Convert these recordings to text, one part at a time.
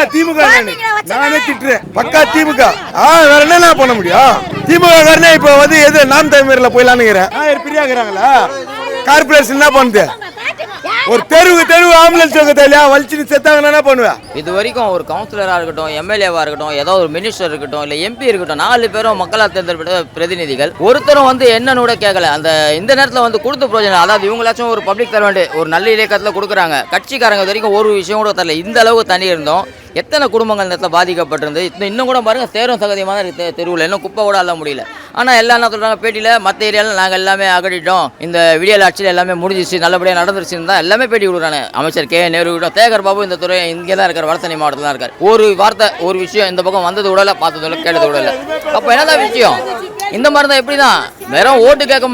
பக்கா திமுக நானு. திட்டுறேன். பக்கா திமுக. ஆ வேற என்ன பண்ண முடியும்? திமுக காரனே இப்ப வந்து எது நாம் தமிழர்ல போயிடலான்னுக்கிறேன் பிரியாக்குறாங்களா கார்பரேஷன் என்ன பண்ணுது? ஒரு தெருவு தெருவு ஆம்புலன்ஸ் வைக்க தெரியல வலிச்சுன்னு செத்தாங்கன்னா என்ன பண்ணுவேன் இது வரைக்கும் ஒரு கவுன்சிலராக இருக்கட்டும் எம்எல்ஏவாக இருக்கட்டும் ஏதோ ஒரு மினிஸ்டர் இருக்கட்டும் இல்லை எம்பி இருக்கட்டும் நாலு பேரும் மக்களால் தேர்ந்தெடுக்கப்பட்ட பிரதிநிதிகள் ஒருத்தரும் வந்து என்னன்னு கூட கேட்கல அந்த இந்த நேரத்தில் வந்து கொடுத்த பிரயோஜனம் அதாவது இவங்களாச்சும் ஒரு பப்ளிக் சர்வெண்ட் ஒரு நல்ல இலக்கத்தில் கொடுக்குறாங்க. கட்சிக்காரங்க இது வரைக்கும் ஒரு விஷயம் கூட தரல. இந்த அளவுக்கு தண்ணி இருந்தோம். எத்தனை குடும்பங்கள் இந்த இடத்துல பாதிக்கப்பட்டிருந்து இன்னும் இன்னும் கூட பாருங்கள் சேரும் சகதியமாக தான் இருக்குது தெருவில். இன்னும் குப்பை கூட அள்ள முடியல. ஆனால் எல்லாம் என்ன சொல்கிறாங்க பேட்டியில் மற்ற ஏரியாவில் நாங்கள் எல்லாமே அகடிட்டோம் இந்த விடியல் ஆட்சியில் எல்லாமே முடிஞ்சிச்சு நல்லபடியாக நடந்துருச்சுன்னு தான் எல்லாமே பேட்டி கொடுக்குறாங்க. அமைச்சர் கே. நேரு கிட்ட தேகர் பாபு இந்த துறை இங்கே தான் இருக்கார் வடசனி மாவட்டத்தில் தான் இருக்கார். ஒரு வார்த்தை ஒரு விஷயம் இந்த பக்கம் வந்தது விடலை பார்த்தது விடலை கேட்டது விடல. அப்போ என்னதான் விஷயம்? இந்த மாதிரி தான் எப்படி தான் வெறும் ஓட்டு கேட்க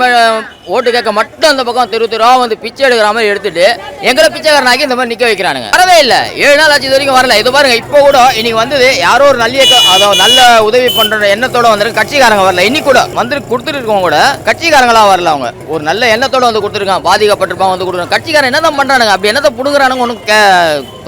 ஓட்டு கேட்க மட்டும் அந்த பக்கம் தெரு தெருவா வந்து பிச்சை எடுக்கிற மாதிரி எடுத்துட்டு எங்களை பிச்சைக்காரனாக்கி இந்த மாதிரி நிக்க வைக்கிறானுங்க. வரவே இல்லை. ஏழு நாள் ஆச்சு இது வரைக்கும் வரல. இது பாருங்க இப்போ கூட இன்னைக்கு வந்தது யாரோ ஒரு நல்ல அதாவது நல்ல உதவி பண்ற எண்ணத்தோட வந்து கட்சிக்காரங்க வரல. இன்னைக்கு கூட வந்து கொடுத்துட்டு இருக்கவங்க கூட கட்சிக்காரங்களா வரல அவங்க. ஒரு நல்ல எண்ணத்தோட வந்து கொடுத்துருக்கான் பாதிக்கப்பட்டிருப்பான் வந்து கொடுக்குறாங்க. கட்சிக்காரன் என்னதான் பண்றானுங்க? அப்படி என்னத்தை புடுங்குறானுங்க ஒன்றும்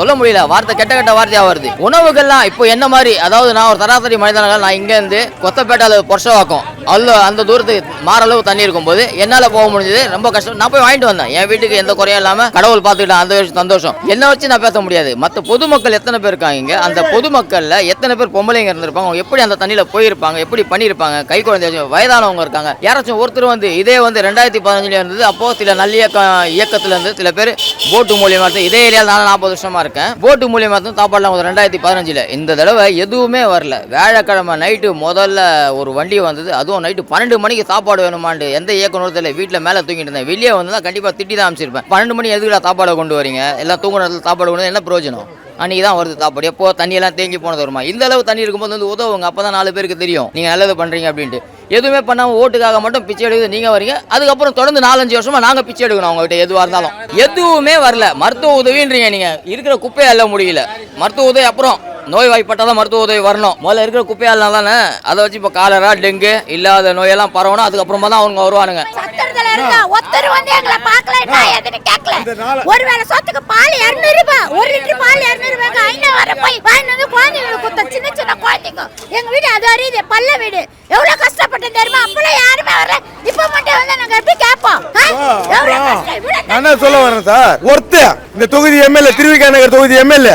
சொல்ல முடியல. வார்த்தை கெட்ட கெட்ட வார்த்தையா வருது. உணவுகள்லாம் இப்போ என்ன மாதிரி அதாவது நான் ஒரு சராசரி மனிதனாக நான் இங்கேருந்து இருந்து கொத்தப்பேட்டை பொர்ஷவாக்கம் அல்ல அந்த தூரத்துக்கு மாறளவு தண்ணி இருக்கும்போது என்னால் போக முடிஞ்சது. ரொம்ப கஷ்டம். நான் போய் வாங்கிட்டு வந்தேன். என் வீட்டுக்கு எந்த குறையும் இல்லாமல் கடவுள் பார்த்துக்கிட்டேன் அந்த சந்தோஷம். என்ன வச்சு நான் பேச முடியாது. மற்ற பொதுமக்கள் எத்தனை பேர் இருக்காங்க அந்த பொதுமக்களில் எத்தனை பேர் பொம்பளைங்க இருந்திருப்பாங்க? அவங்க எப்படி அந்த தண்ணியில் போயிருப்பாங்க? எப்படி பண்ணியிருப்பாங்க? கை குழந்தை வயதானவங்க இருக்காங்க. யாராச்சும் ஒருத்தர் வந்து இதே வந்து ரெண்டாயிரத்தி பதினஞ்சுல இருந்தது. அப்போ சில நல்லியக்கம் இயக்கத்தில் இருந்து சில பேர் போட்டு மூலியமாக இருந்து இதே ஏரியாவில் நான் நாற்பது வருஷமா இருக்கேன். போட்டு மூலியமாக இருந்து சாப்பாடுலாம் வந்து ரெண்டாயிரத்தி பதினஞ்சில். இந்த தடவை எதுவுமே வரல. வியாழக்கிழமை நைட்டு முதல்ல ஒரு வண்டி வந்தது. அதுவும் நைட்டு பன்னெண்டு மணிக்கு சாப்பாடு வேணுமாண்டு. எந்த இயக்குநரத்தில் வீட்டில் மேலே தூங்கிட்டு இருந்தேன். வெளியே வந்து கண்டிப்பாக திட்டி தான் அமைச்சிருப்பேன். பன்னெண்டு மணி எதுக்குடா சாப்பாடை கொண்டு வரீங்க? எல்லாம் தூங்குற இடத்துல சாப்பாடு கொண்டு என்ன பிரயோஜனம்? அன்றைக்கி தான் வருது சாப்பாடு. எப்போ தண்ணியெல்லாம் தேங்கி போனது வருமா? இந்த அளவு தண்ணி இருக்கும்போது வந்து உதவுங்க. அப்போ தான் நாலு பேருக்கு தெரியும். நீங்கள் நல்லது பண்ணுறீங்க அப்படின்ட்டு. எதுவுமே பண்ணாமல் ஓட்டுக்காக மட்டும் பிச்சை எடுக்குது. நீங்கள் வரீங்க. அதுக்கப்புறம் தொடர்ந்து நாலஞ்சு வருஷமாக நாங்கள் பிச்சை எடுக்கணும் அவங்ககிட்ட எதுவாக இருந்தாலும். எதுவுமே வரல. மருத்துவ உதவின்றீங்க நீங்கள் இருக்கிற குப்பையை அல்ல முடியல. மருத்துவ உதவி அப்புறம் நோய் வாய்ப்பட்டால் தான் மருத்துவ உதவி வரணும். முதல்ல இருக்கிற குப்பையாலாம் தானே அதை வச்சு இப்போ காலரா டெங்கு இல்லாத நோயெல்லாம் பரவணும். அதுக்கப்புறமா தான் அவங்க வருவானுங்க. ஒருத்தர் வந்து எங்களை பார்க்கல நான் எதுன்னு கேட்கல. இந்த நாள- ஒருவேளை சொத்துக்கு பால் இருநூறு ரூபாய் ஒரு லிட்டர் பால் இருநூறு ரூபாய்க்கு ஐநா வர போய் வாங்கிட்டு வந்து குழந்தைங்களுக்கு குத்த சின்ன சின்ன குழந்தைங்க எங்க வீடு அது அறியுது பல்ல வீடு. எவ்வளவு கஷ்டப்பட்டு தெரியுமா? அப்பெல்லாம் யாருமே வரல. இப்ப மட்டும் வந்து எப்படி கேட்போம். என்ன சொல்ல வரேன் சார்? ஒருத்தர் இந்த தொகுதி எம்எல்ஏ திருவிக்கா நகர் தொகுதி எம்எல்ஏ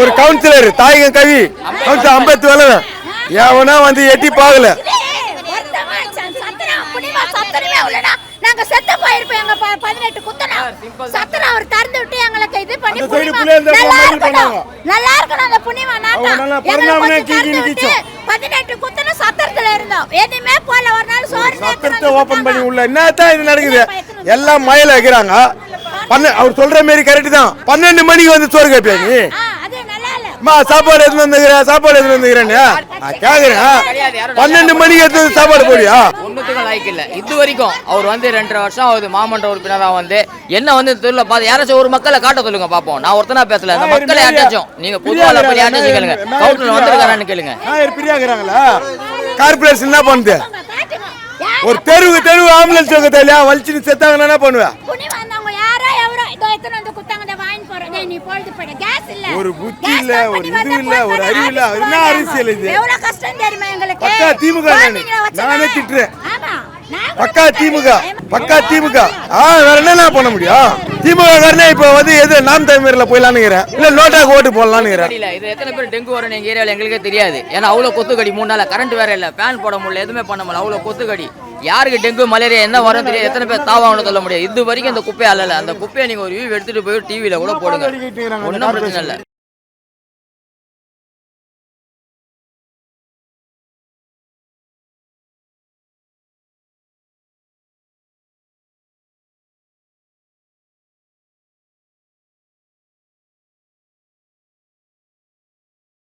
ஒரு கவுன்சிலர் தாயகம் கவி. அம்பேத் வளவன் எவனா வந்து எட்டி பார்க்கல. ஒருத்தவங்க ச- சத்திரம் புனிமா சத்திரமே உள்ளடா நாங்க செத்து போயிருப்போம் எங்க ப- பதினெட்டு குத்தனா சத்திரம் அவர் திறந்து விட்டு எங்களுக்கு இது பண்ணி அந்த சைடு புனிமா புள்ளைய இருந்தா நல்லா மாதிரி இருக்கணும் பண்ணாங்க. நல்லா இருக்கணும் அந்த புனிமா அவங்க நாட்டம் நல்லா எங்களுக்கு பரிணாமமே கொஞ்சம் திறந்து கீழ் விட்டு கிழிச்சோம். பதினெட்டு குத்தன சத்திரத்துல இருந்தோம். எதுவுமே போல ஒரு நாள் சோறு சத்திரத்தை ஓபன் பண்ணி உள்ள. என்னத்தான் இது நடக்குது? எல்லாம் மயில வைக்கிறாங்க பண்ண அவர் சொல்ற மாதிரி கரெக்ட் தான். பன்னெண்டு மணிக்கு வந்து சோறு கேட்பியா நீ ஆ, அது நல்லா இல்ல அம்மா சாப்பாடு எடுத்து வந்துக்கிறேன் சாப்பாடு எடுத்து வந்துக்கிறேன்னு. நான் கேக்குறேன். பன்னெண்டு மணிக்கு எடுத்து சாப்பாடு போடியா ஒன்றுத்துக்கும் லாய்க்கு இல்லை. இது வரைக்கும் அவர் வந்து ரெண்டரை வருஷம் ஆகுது. மாமன்ற உறுப்பினராக வந்து. என்ன வந்து தெருல பார்த்து யாராச்சும் ஒரு மக்களை காட்ட சொல்லுங்க பார்ப்போம் நான் ஒருத்தனா பேசல. அந்த மக்களை யாட்டாச்சும் நீங்க பொதுவாக போய் யாட்டாச்சும் கேளுங்க. கவுண்டர் வந்திருக்காரான்னு கேளுங்க. நாயர் பிரியாக்குறாங்களா கார்பரேஷன் என்ன பண்ணுது? ஒரு தெருவு தெருவு ஆம்புலன்ஸ் வைக்க தெரியல வலிச்சுன்னு செத்தாங்கன்னா என்ன பண்ணுவேன் புனி வந்தவங்க யாரோ எவரோ இதோ எத்தனை வந்து குத்தாங்க இதை வாங்கிட்டு போறேன் டேய், நீ பொழுது போயிடு கேஸ் இல்ல ஒரு புத்தி இல்ல, ஒரு இது இல்ல, ஒரு அறிவு இல்ல. என்ன. அரசியல் இது? எவ்வளவு கஷ்டம் தெரியுமா எங்களுக்கு பக்கா திமுக நானு. திட்டுறேன். பக்கா. திமுக பக்கா திமுக. ஆ வேற என்ன பண்ண முடியும்? திமுக காரனே இப்ப வந்து எது நாம் தமிழர்ல போயிடலான்னுங்கிறேன் இல்ல நோட்டாக்கு ஓட்டு போடலான்னுங்கிறேன் இல்ல இது எத்தனை பேர் டெங்கு வரும் எங்க ஏரியாவில் எங்களுக்கே தெரியாது. ஏன்னா அவ்வளோ கொத்துக்கடி மூணு நாள் கரண்ட் வேற இல்லை. ஃபேன் போட முடியல எதுவுமே பண்ண முடியல. அவ்வளோ கொத்துக்கடி. யாருக்கு டெங்கு மலேரியா என்ன வரும் தெரியாது. எத்தனை பேர் தாவாகணும் சொல்ல முடியாது. இது வரைக்கும் அந்த குப்பையை அல்லல அந்த குப்பையை நீங்க ஒரு வியூ எடுத்துட்டு போய் டிவியில கூட போடுங்க. ஒன்றும் பிரச்சனை இல்லை.